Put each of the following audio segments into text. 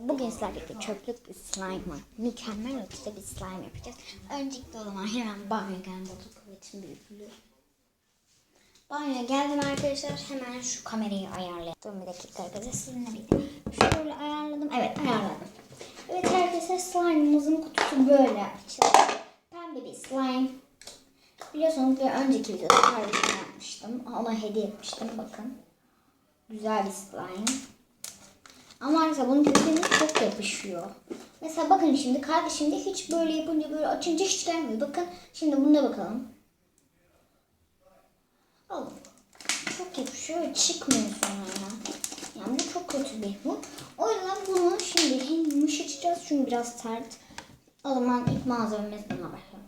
Bugün sizlerle çöplük bir slime, mükemmel ötesi bir slime yapacağız. Öncelikle o zaman hemen banyoya geldim. Batu kuvvetin büyüklüğü. Banyoya geldim arkadaşlar. Hemen şu kamerayı ayarlayalım. Dur bir dakika arkadaşlar sizinle birlikte. Şöyle ayarladım. Evet ayarladım. Evet arkadaşlar slime'ımızın kutusu böyle açıldı. Pembe bir slime. Biliyorsunuz bir önceki videoda kardeşime yapmıştım. Ona hediye etmiştim. Bakın. Güzel bir slime. Ama arkadaşlar bunun kökeni çok yapışıyor. Mesela bakın şimdi kardeşim de hiç böyle yapınca böyle açınca hiç gelmiyor. Bakın şimdi bunda bakalım. Alın. Çok yapışıyor çıkmıyor sonra ya. Yani bu çok kötü bir bu. O yüzden bunu şimdi hem yumuşatacağız çünkü biraz sert. O zaman ilk malzememiz buna bakalım.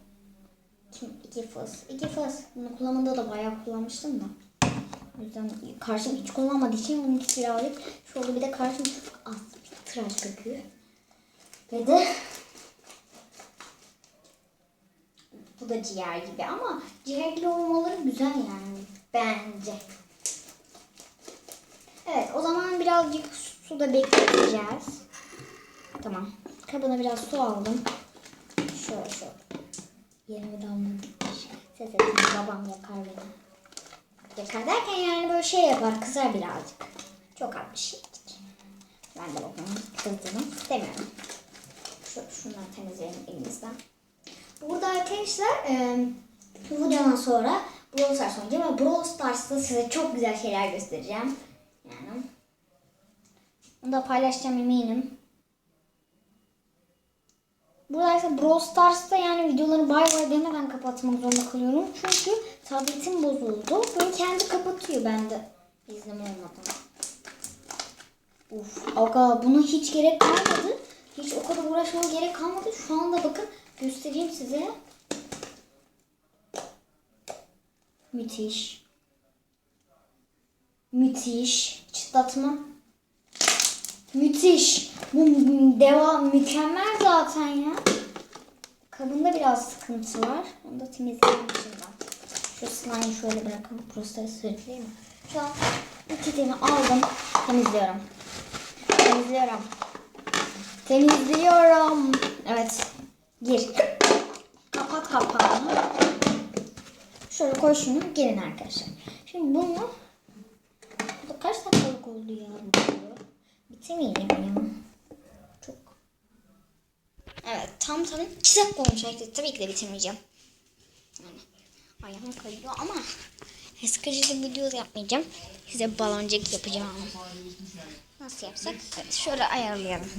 Kim? İki fıs. İki fıs. Bunu kullanmada da bayağı kullanmıştım da. O yüzden karşım hiç kullanmadığı için ikisi birazcık şu oldu. Bir de karşım az bir tıraş köpüğü. Ve de bu da ciğer gibi ama ciğerli olmaları güzel yani bence. Evet o zaman birazcık suda bekleteceğiz. Tamam. Kabına biraz su aldım. Şöyle şöyle. Yerimi damladık. Ses ettim babam yakar beni. Yakar derken yani böyle şey yapar, kızar birazcık. Çok az bir şeycik. Ben de babamın kızdığını istemiyorum. Şu, şunları temizleyelim elimizden. Burada arkadaşlar e, bu videodan sonra Brawl Stars oynayacağım ve Brawl Stars'ta size çok güzel şeyler göstereceğim. Yani onu da paylaşacağım eminim. Burada ise Brawl Stars'ta yani videoları bay bay demeden kapatmak zorunda kalıyorum. Çünkü tabletim bozuldu. Böyle kendi kapatıyor bende izleme olmadan. Uf, aga buna hiç gerek kalmadı. Hiç o kadar uğraşmama gerek kalmadı. Şu anda bakın göstereyim size. Müthiş. Müthiş. Çıtlatma. Müthiş. Bu devam mükemmel zaten ya. Kabında biraz sıkıntı var. Onu da temizleyelim şimdi. Şu slime'ı şöyle bırakalım. Burası sırtlayayım mı? Şu an tane aldım. Temizliyorum. Temizliyorum. Temizliyorum. Evet. Gir. Kapat kapağını. Şöyle koy şunu. Gelin arkadaşlar. Şimdi bunu bu da kaç dakikalık oldu ya bu Bitemeyelim ya. Çok. Evet tam tam 2 dakika olmuş arkadaşlar. Tabii ki de bitirmeyeceğim. Yani ayağım kayıyor ama bir video yapmayacağım. Size baloncuk yapacağım. Nasıl yapsak? Evet, şöyle ayarlayalım.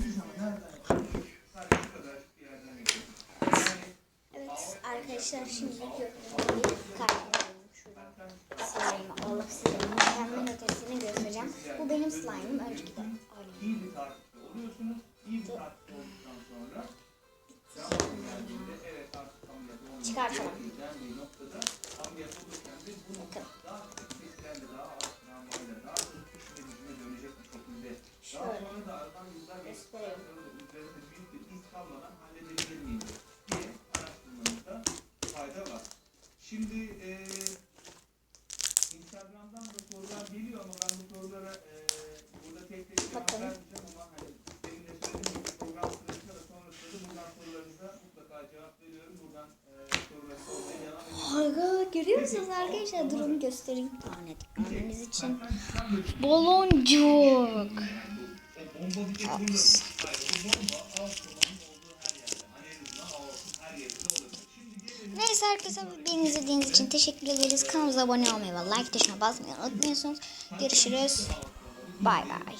Evet arkadaşlar şimdi. Slime'ı alıp size mükemmel ötesini göstereceğim. Bu benim slime'ım. Önceki de fayda var. Şimdi eee Instagram'dan da sorular geliyor ama ben bu sorulara eee burada tek tek cevap vermeyeceğim ama hani senin de söylediğin gibi program sırasında da sonrasında da buradan sorularınıza mutlaka cevap veriyorum. Görüyor musunuz arkadaşlar? Durun göstereyim. Daha net görmeniz için. Baloncuk. Neyse arkadaşlar beni izlediğiniz için teşekkür ederiz. Kanalımıza abone olmayı ve like tuşuna basmayı unutmuyorsunuz. Görüşürüz. Bay bay.